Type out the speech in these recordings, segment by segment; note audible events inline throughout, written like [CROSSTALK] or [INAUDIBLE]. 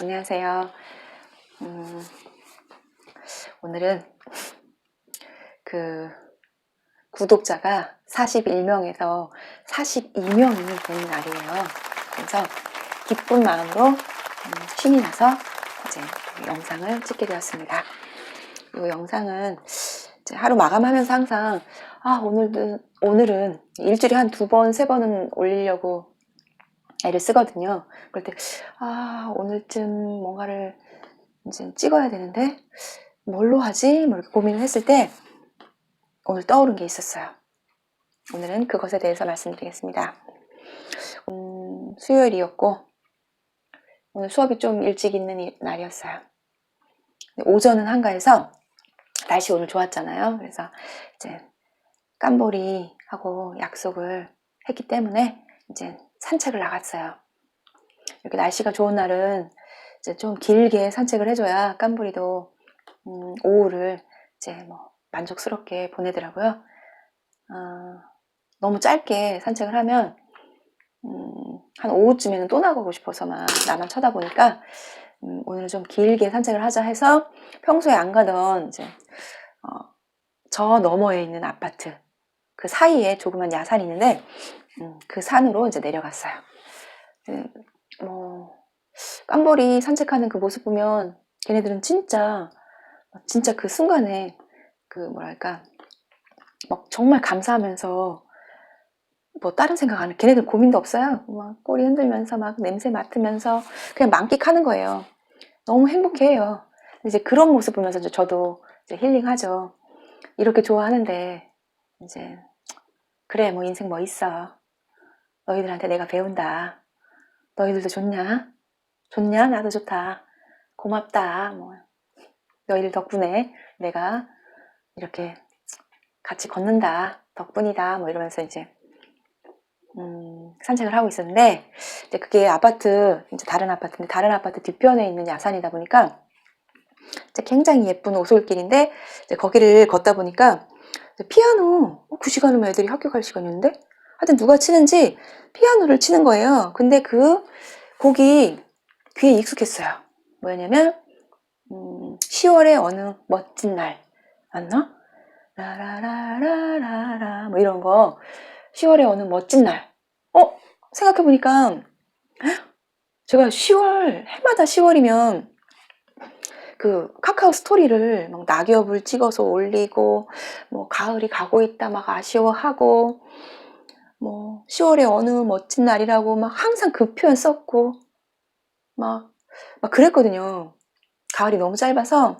안녕하세요. 음, 오늘은 그 구독자가 41명에서 42명이 된 날이에요. 그래서 기쁜 마음으로 음, 신이 나서 이제 영상을 찍게 되었습니다. 이 영상은 하루 마감하면서 항상 아 오늘은 오늘은 일주일에 한 두 번, 세 번은 올리려고 애를 쓰거든요. 그럴 때, 아, 오늘쯤 뭔가를 이제 찍어야 되는데, 뭘로 하지? 뭐 이렇게 고민을 했을 때, 오늘 떠오른 게 있었어요. 오늘은 그것에 대해서 말씀드리겠습니다. 음, 수요일이었고, 오늘 수업이 좀 일찍 있는 이- 날이었어요. 오전은 한가해서, 날씨 오늘 좋았잖아요. 그래서 이제 깜보리하고 약속을 했기 때문에, 이제 산책을 나갔어요. 이렇게 날씨가 좋은 날은 이제 좀 길게 산책을 해줘야 깜부리도 음, 오후를 이제 뭐 만족스럽게 보내더라고요. 어, 너무 짧게 산책을 하면 음, 한 오후쯤에는 또 나가고 싶어서 막 나만 쳐다보니까 음, 오늘은 좀 길게 산책을 하자 해서 평소에 안 가던 이제 어, 저 너머에 있는 아파트 그 사이에 조그만 야산이 있는데 음, 그 산으로 이제 내려갔어요. 음, 뭐 깜벌이 산책하는 그 모습 보면 걔네들은 진짜 진짜 그 순간에 그 뭐랄까 막 정말 감사하면서 뭐 다른 생각 안 해. 걔네들 고민도 없어요. 막 꼬리 흔들면서 막 냄새 맡으면서 그냥 만끽하는 거예요. 너무 행복해해요. 이제 그런 모습 보면서 이제 저도 이제 힐링하죠. 이렇게 좋아하는데 이제 그래 뭐 인생 뭐 있어. 너희들한테 내가 배운다. 너희들도 좋냐? 좋냐? 나도 좋다. 고맙다. 뭐 너희들 덕분에 내가 이렇게 같이 걷는다. 덕분이다. 뭐 이러면서 이제 음, 산책을 하고 있었는데 이제 그게 아파트 이제 다른 아파트인데 다른 아파트 뒤편에 있는 야산이다 보니까 굉장히 예쁜 오솔길인데 거기를 걷다 보니까 피아노 어, 그 시간이면 애들이 학교 갈 시간이었는데 하여튼 누가 치는지 피아노를 치는 거예요. 근데 그 곡이 귀에 익숙했어요. 뭐였냐면 음, 10월의 어느 멋진 날 맞나? 라라라라라라 뭐 이런 거 10월의 어느 멋진 날 어? 생각해보니까 제가 10월 해마다 10월이면 그 카카오 스토리를 막 낙엽을 찍어서 올리고 뭐 가을이 가고 있다 막 아쉬워하고 뭐 10월의 어느 멋진 날이라고 막 항상 그 표현 썼고 막, 막 그랬거든요. 가을이 너무 짧아서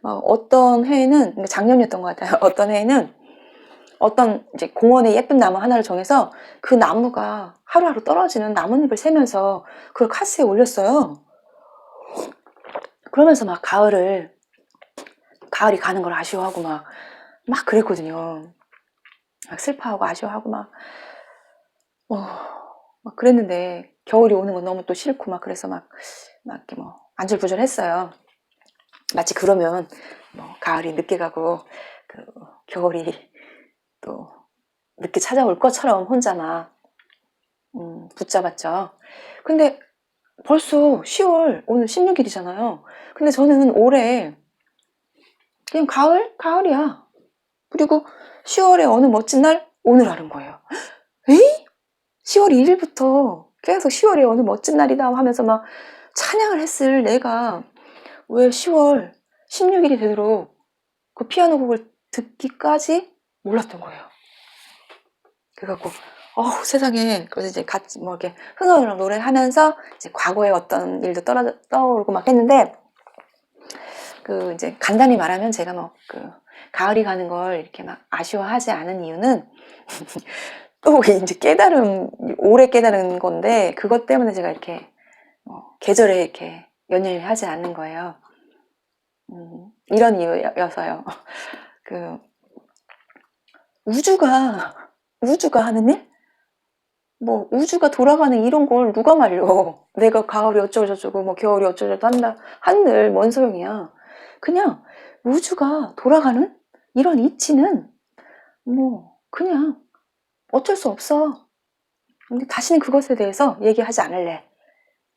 막 어떤 해에는 그러니까 작년이었던 것 같아요. [LAUGHS] 어떤 해에는 어떤 이제 공원에 예쁜 나무 하나를 정해서 그 나무가 하루하루 떨어지는 나뭇잎을 세면서 그걸 카스에 올렸어요. 그러면서 막 가을을 가을이 가는 걸 아쉬워하고 막 막 그랬거든요. 막 슬퍼하고 아쉬워하고 막, 어, 막 그랬는데 겨울이 오는 건 너무 또 싫고 막 그래서 막, 막 이렇게 뭐 안절부절했어요. 마치 그러면 뭐 가을이 늦게 가고 그 겨울이 또 늦게 찾아올 것처럼 혼자 막 음, 붙잡았죠. 근데 벌써 10월 오늘 16일이잖아요. 근데 저는 올해 그냥 가을 가을이야. 그리고 10월의 어느 멋진 날 오늘 하는 거예요. 에이? 10월 1일부터 계속 10월의 어느 멋진 날이다 하면서 막 찬양을 했을 내가 왜 10월 16일이 되도록 그 피아노 곡을 듣기까지 몰랐던 거예요. 그래갖고, 어우, 세상에. 그래서 이제 같이 뭐 이렇게 흥얼흥얼 노래하면서 이제 과거의 어떤 일도 떠, 떠오르고 막 했는데, 그 이제 간단히 말하면 제가 뭐 그 가을이 가는 걸 이렇게 막 아쉬워하지 않은 이유는 [LAUGHS] 또 이제 깨달음, 오래 깨달은 건데, 그것 때문에 제가 이렇게 뭐 계절에 이렇게 연연하지 않는 거예요. 음, 이런 이유여서요. [LAUGHS] 그 우주가 우주가 하는 일? 뭐 우주가 돌아가는 이런 걸 누가 말려? [LAUGHS] 내가 가을이 어쩌고저쩌고 뭐 겨울이 어쩌고저쩌고 한다 한들 뭔 소용이야? 그냥 우주가 돌아가는 이런 이치는 뭐 그냥 어쩔 수 없어. 근데 다시는 그것에 대해서 얘기하지 않을래.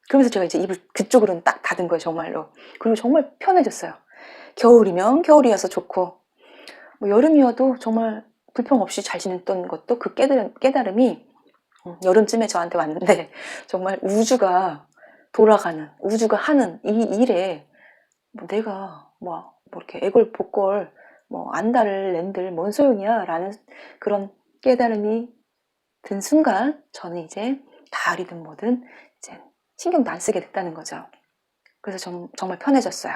그러면서 제가 이제 입을 그쪽으로는 딱 닫은 거예요, 정말로. 그리고 정말 편해졌어요. 겨울이면 겨울이어서 좋고, 뭐 여름이어도 정말 불평 없이 잘 지냈던 것도 그 깨달음, 깨달음이 음, 여름쯤에 저한테 왔는데 [LAUGHS] 정말 우주가 돌아가는, 우주가 하는 이 일에 뭐 내가 뭐, 뭐 이렇게 애걸 복걸 뭐 안달을 낸들 뭔 소용이야 라는 그런 깨달음이 든 순간 저는 이제 가을이든 뭐든 이제 신경도 안 쓰게 됐다는 거죠. 그래서 좀, 정말 편해졌어요.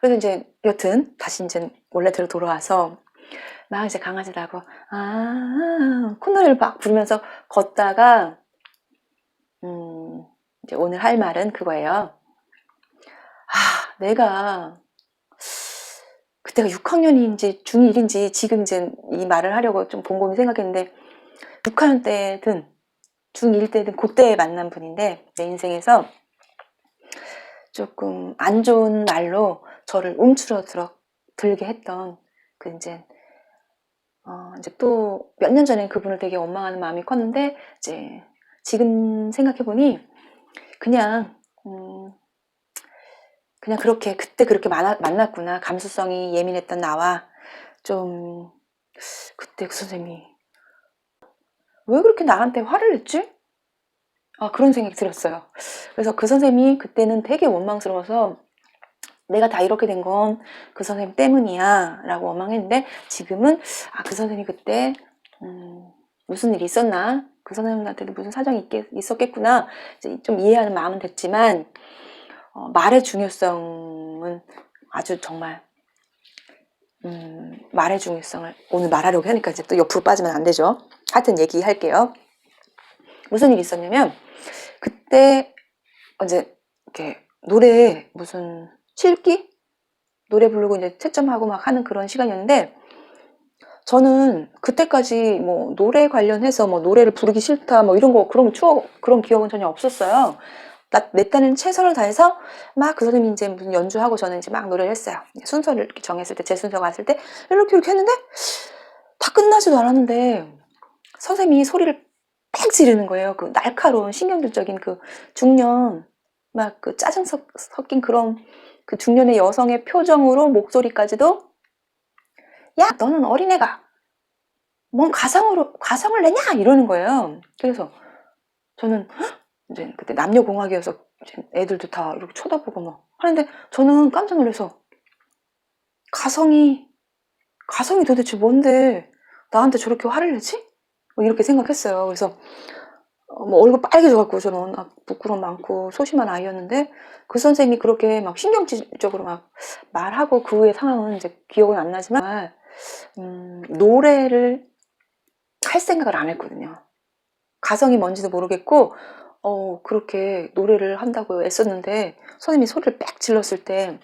그래서 이제 여튼 다시 이제 원래대로 돌아와서 막 이제 강아지들하고 아 콧노래를 막 부르면서 걷다가 음 이제 오늘 할 말은 그거예요. 아 내가 그때가 6학년인지 중1인지 지금 이제 이 말을 하려고 좀 곰곰이 생각했는데 6학년 때든 중1 때든 그때 만난 분인데 내 인생에서 조금 안 좋은 말로 저를 움츠러 들어 들게 했던 그 이제 어 이제 또 몇 년 전에 그분을 되게 원망하는 마음이 컸는데 이제 지금 생각해 보니 그냥 음 그냥 그렇게 그때 그렇게 만나, 만났구나 감수성이 예민했던 나와 좀 그때 그 선생님이 왜 그렇게 나한테 화를 냈지? 아 그런 생각이 들었어요. 그래서 그 선생님이 그때는 되게 원망스러워서 내가 다 이렇게 된 건 그 선생님 때문이야 라고 원망했는데 지금은 아 그 선생님이 그때 음, 무슨 일이 있었나 그 선생님한테도 무슨 사정이 있겠, 있었겠구나 좀 이해하는 마음은 됐지만 어, 말의 중요성은 아주 정말 음, 말의 중요성을 오늘 말하려고 하니까 이제 또 옆으로 빠지면 안 되죠. 하여튼 얘기할게요. 무슨 일이 있었냐면 그때 이제 이렇게 노래 무슨 실기 노래 부르고 이제 채점하고 막 하는 그런 시간이었는데 저는 그때까지 뭐 노래 관련해서 뭐 노래를 부르기 싫다 뭐 이런 거 그런 추억 그런 기억은 전혀 없었어요. 나, 내 딴에는 최선을 다해서 막 그 선생님이 이제 무슨 연주하고 저는 이제 막 노래를 했어요. 순서를 이렇게 정했을 때 제 순서가 왔을 때 이렇게 이렇게 했는데 다 끝나지도 않았는데 선생님이 소리를 빽 지르는 거예요. 그 날카로운 신경질적인 그 중년 막 그 짜증 섞- 섞인 그런 그 중년의 여성의 표정으로 목소리까지도 야 너는 어린애가 뭔 가상으로 가상을 내냐 이러는 거예요. 그래서 저는 헉! 이제 그때 남녀공학이어서 애들도 다 이렇게 쳐다보고 막 하는데 저는 깜짝 놀라서 가성이 가성이 도대체 뭔데 나한테 저렇게 화를 내지? 뭐 이렇게 생각했어요. 그래서 어, 뭐 얼굴 빨개져갖고 저는 아, 부끄러움 많고 소심한 아이였는데 그 선생님이 그렇게 막 신경질적으로 막 말하고 그 후의 상황은 이제 기억은 안 나지만 음, 노래를 할 생각을 안 했거든요. 가성이 뭔지도 모르겠고 어, 그렇게 노래를 한다고 애썼는데 선생님이 소리를 빽 질렀을 때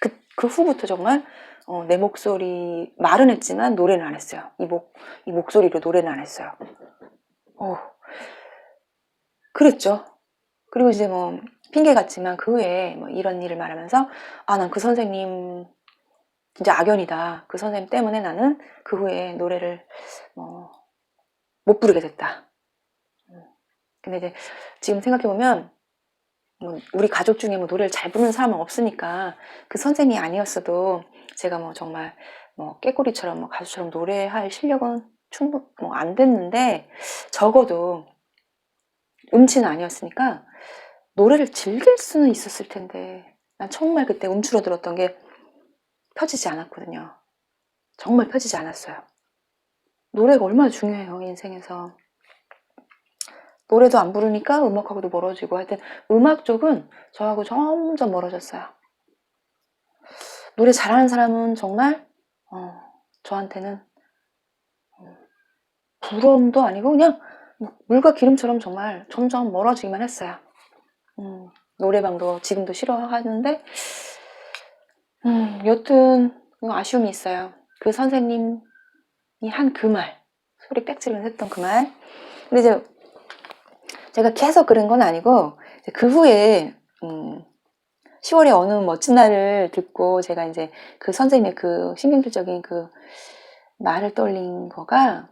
그, 그 후부터 정말 어, 내 목소리 말은 했지만 노래는 안 했어요. 이 목, 이 목소리로 노래는 안 했어요. 어, 그랬죠. 그리고 이제 뭐 핑계 같지만 그 후에 뭐 이런 일을 말하면서 아, 난 그 선생님 진짜 악연이다. 그 선생님 때문에 나는 그 후에 노래를 뭐 못 부르게 됐다. 음. 근데 이제 지금 생각해 보면 뭐 우리 가족 중에 뭐 노래를 잘 부르는 사람은 없으니까 그 선생님이 아니었어도 제가 뭐 정말 뭐 깨꼬리처럼 뭐 가수처럼 노래할 실력은 충분 뭐 안 됐는데 적어도 음치는 아니었으니까 노래를 즐길 수는 있었을 텐데 난 정말 그때 움츠러 들었던 게 펴지지 않았거든요. 정말 펴지지 않았어요. 노래가 얼마나 중요해요 인생에서. 노래도 안 부르니까 음악하고도 멀어지고 하여튼 음악 쪽은 저하고 점점 멀어졌어요. 노래 잘하는 사람은 정말 어, 저한테는 어, 부러움도 아니고 그냥 뭐 물과 기름처럼 정말 점점 멀어지기만 했어요. 음, 노래방도 지금도 싫어하는데 음, 여튼 아쉬움이 있어요. 그 선생님이 한 그 말, 소리 빽지르면서 했던 그 말. 근데 이제 제가 계속 그런 건 아니고 그 후에 음, 10월에 어느 멋진 날을 듣고 제가 이제 그 선생님의 그 신경질적인 그 말을 떠올린 거가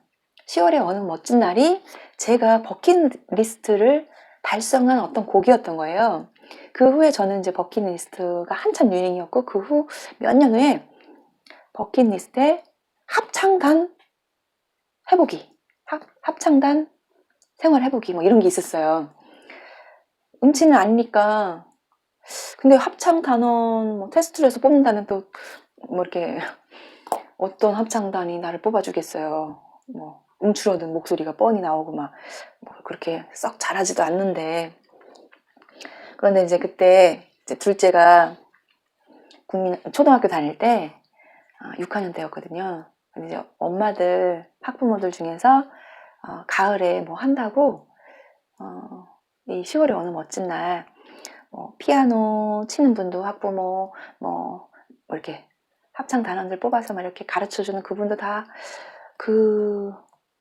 10월에 어느 멋진 날이 제가 버킷리스트를 달성한 어떤 곡이었던 거예요. 그 후에 저는 이제 버킷리스트가 한참 유행이었고 그 후 몇 년 후에 버킷리스트에 합창단 해보기, 합, 합창단 생활 해보기 뭐 이런 게 있었어요. 음치는 아니니까 근데 합창 단원 뭐 테스트를 해서 뽑는다면 또뭐 이렇게 어떤 합창단이 나를 뽑아주겠어요. 뭐 움츠러든 목소리가 뻔히 나오고 막 뭐 그렇게 썩 잘하지도 않는데 그런데 이제 그때 이제 둘째가 국민 초등학교 다닐 때 아, 6학년 때였거든요. 근데 이제 엄마들 학부모들 중에서 어, 가을에 뭐 한다고 어, 이 10월의 어느 멋진 날 뭐 피아노 치는 분도 학부모 뭐, 뭐 이렇게 합창 단원들 뽑아서 막 이렇게 가르쳐 주는 그분도 다 그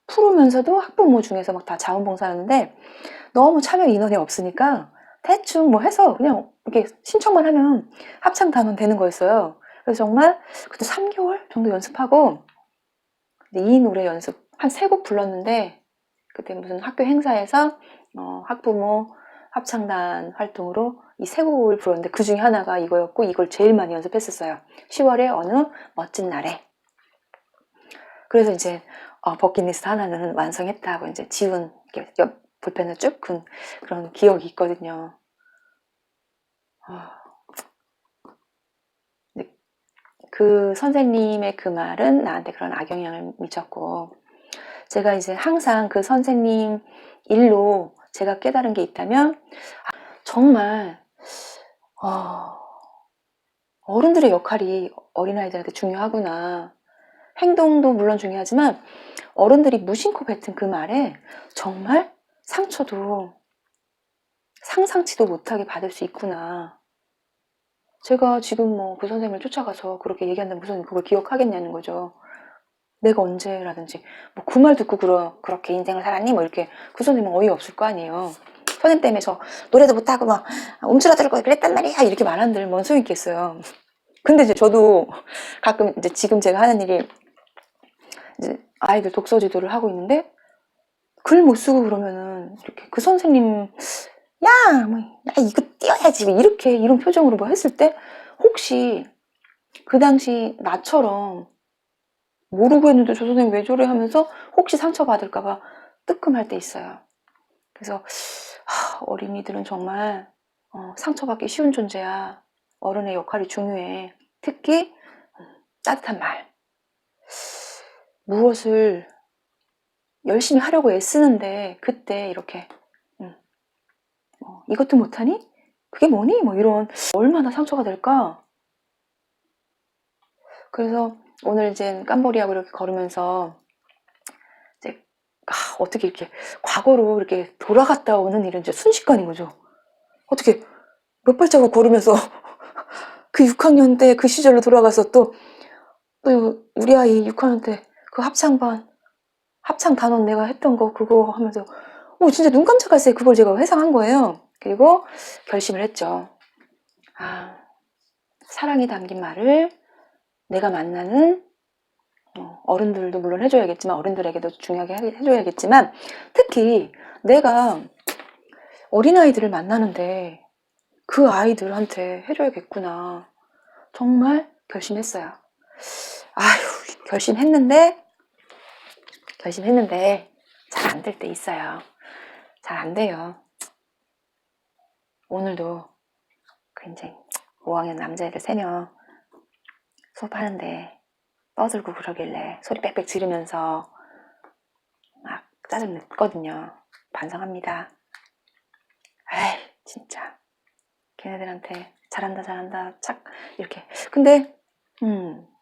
프로면서도 학부모 중에서 막 다 자원봉사하는데 너무 참여 인원이 없으니까 대충 뭐 해서 그냥 이렇게 신청만 하면 합창 단원 되는 거였어요. 그래서 정말 그때 3개월 정도 연습하고 이 노래 연습 한 세 곡 불렀는데 그때 무슨 학교 행사에서 어, 학부모 합창단 활동으로 이 세 곡을 불렀는데 그 중에 하나가 이거였고 이걸 제일 많이 연습했었어요. 10월의 어느 멋진 날에. 그래서 이제 어, 버킷리스트 하나는 완성했다고 이제 지운 옆 볼펜을 쭉 군 그런 기억이 있거든요. 아. 그 선생님의 그 말은 나한테 그런 악영향을 미쳤고 제가 이제 항상 그 선생님 일로 제가 깨달은 게 있다면 아, 정말 어, 어른들의 역할이 어린아이들한테 중요하구나. 행동도 물론 중요하지만 어른들이 무심코 뱉은 그 말에 정말 상처도 상상치도 못하게 받을 수 있구나. 제가 지금 뭐 그 선생님을 쫓아가서 그렇게 얘기한다면 그 선생님 그걸 기억하겠냐는 거죠. 내가 언제라든지 뭐 그 말 듣고 그러, 그렇게 인생을 살았니? 뭐 이렇게 그 선생님은 어이없을 거 아니에요. 선생님 때문에 저 노래도 못하고 막 움츠러들고 그랬단 말이야 이렇게 말한들 뭔 소용 있겠어요. 근데 이제 저도 가끔 이제 지금 제가 하는 일이 이제 아이들 독서 지도를 하고 있는데 글 못 쓰고 그러면은 이렇게 그 선생님 야, 뭐, 야 이거 띄워야지 뭐 이렇게 이런 표정으로 뭐 했을 때 혹시 그 당시 나처럼 모르고 했는데 저 선생님 왜 저래 하면서 혹시 상처받을까봐 뜨끔할 때 있어요. 그래서 하, 어린이들은 정말 어, 상처받기 쉬운 존재야. 어른의 역할이 중요해. 특히 음, 따뜻한 말. 무엇을 열심히 하려고 애쓰는데 그때 이렇게 음, 어, 이것도 못하니? 그게 뭐니? 뭐 이런 얼마나 상처가 될까? 그래서 오늘 이제 깜보리하고 이렇게 걸으면서 이제 아, 어떻게 이렇게 과거로 이렇게 돌아갔다 오는 일은 이제 순식간인 거죠. 어떻게 몇 발자국 걸으면서 [LAUGHS] 그 6학년 때 그 시절로 돌아가서 또, 또 우리 아이 6학년 때 그 합창반, 합창 단원 내가 했던 거 그거 하면서 오 진짜 눈새 그걸 제가 회상한 거예요. 그리고 결심을 했죠. 아, 사랑이 담긴 말을 내가 만나는 어, 어른들도 물론 해줘야겠지만 어른들에게도 중요하게 해- 해줘야겠지만 특히 내가 어린아이들을 만나는데 그 아이들한테 해줘야겠구나. 정말 결심했어요. 아휴, 결심했는데, 결심했는데, 잘 안 될 때 있어요. 잘 안 돼요. 오늘도 그 이제 5학년 남자애들 3명 수업하는데 떠들고 그러길래 소리 빽빽 지르면서 막 짜증 냈거든요. 반성합니다. 에이, 진짜. 걔네들한테 잘한다, 잘한다, 착, 이렇게. 근데, 음, 하,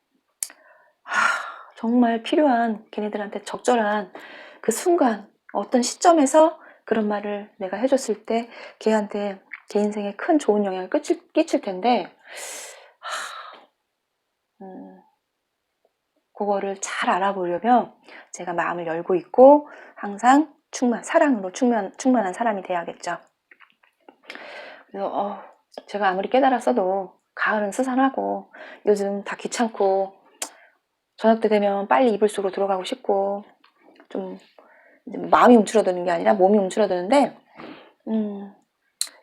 정말 필요한 걔네들한테 적절한 그 순간, 어떤 시점에서 그런 말을 내가 해줬을 때 걔한테 걔 인생에 큰 좋은 영향을 끼칠, 끼칠 텐데, 하, 음, 그거를 잘 알아보려면 제가 마음을 열고 있고 항상 충만, 사랑으로 충만, 충만한 사람이 돼야겠죠. 그래서 어, 제가 아무리 깨달았어도 가을은 스산하고 요즘 다 귀찮고 저녁 때 되면 빨리 이불 속으로 들어가고 싶고 좀 마음이 움츠러드는 게 아니라 몸이 움츠러드는데 음,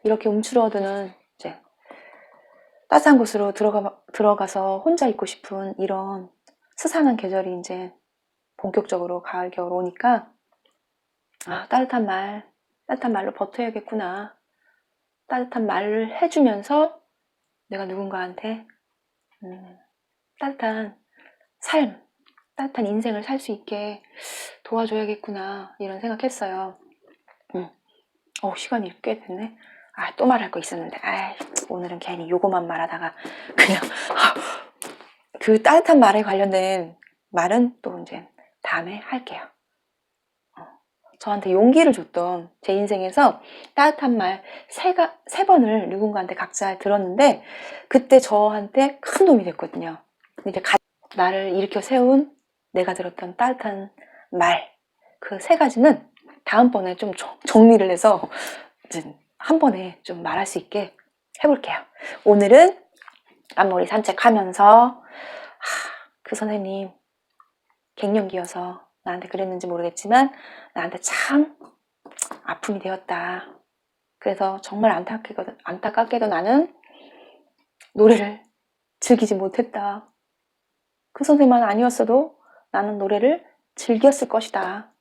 이렇게 움츠러드는 이제 따뜻한 곳으로 들어가, 들어가서 혼자 있고 싶은 이런 스산한 계절이 이제 본격적으로 가을, 겨울 오니까 아, 따뜻한 말, 따뜻한 말로 버텨야겠구나. 따뜻한 말을 해주면서 내가 누군가한테 음, 따뜻한 삶, 따뜻한 인생을 살 수 있게 도와줘야겠구나 이런 생각했어요. 음. 어 시간이 꽤 됐네. 아 또 말할 거 있었는데, 아 오늘은 괜히 요거만 말하다가 그냥 아, 그 따뜻한 말에 관련된 말은 또 이제 다음에 할게요. 어, 저한테 용기를 줬던 제 인생에서 따뜻한 말 세, 가, 세 번을 누군가한테 각자 들었는데 그때 저한테 큰 도움이 됐거든요. 이제 가- 나를 일으켜 세운 내가 들었던 따뜻한 말 그 세 가지는 다음번에 좀 정- 정리를 해서 한 번에 좀 말할 수 있게 해볼게요. 오늘은 앞머리 산책하면서 하, 그 선생님 갱년기여서 나한테 그랬는지 모르겠지만 나한테 참 아픔이 되었다. 그래서 정말 안타깝게도, 안타깝게도 나는 노래를 즐기지 못했다. 그 선생만 아니었어도 나는 노래를 즐겼을 것이다.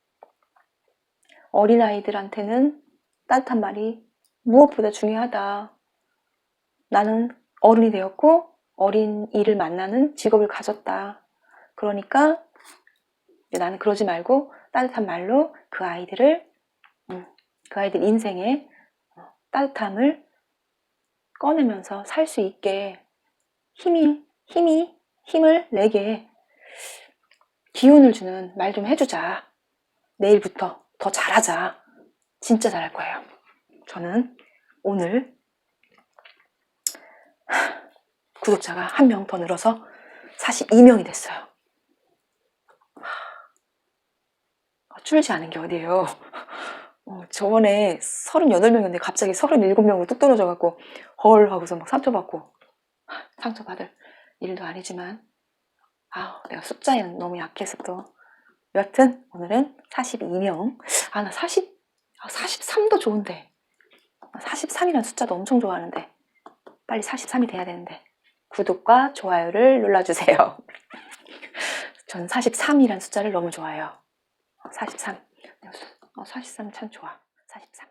어린아이들한테는 따뜻한 말이 무엇보다 중요하다. 나는 어른이 되었고 어린 이를 만나는 직업을 가졌다. 그러니까 나는 그러지 말고 따뜻한 말로 그 아이들을 음, 그 아이들 인생에 어, 따뜻함을 꺼내면서 살 수 있게 힘이 힘이 힘을 내게 기운을 주는 말 좀 해주자. 내일부터 더 잘하자. 진짜 잘할 거예요. 저는 오늘 [SIGHS] 구독자가 한 명 더 늘어서 42명이 됐어요. 하, 줄지 않은 게 어디예요. [LAUGHS] 어, 저번에 38명이었는데 갑자기 37명으로 뚝 떨어져갖고 헐 하고서 막 상처받고 상처받을 일도 아니지만 아우 내가 숫자에는 너무 약해서 또. 여튼 오늘은 42명. 아 나 40, 아, 43도 좋은데. 43이라는 숫자도 엄청 좋아하는데. 빨리 43이 돼야 되는데. 구독과 좋아요를 눌러주세요. [LAUGHS] 전 43이라는 숫자를 너무 좋아해요. 43 어, 43참 좋아. 43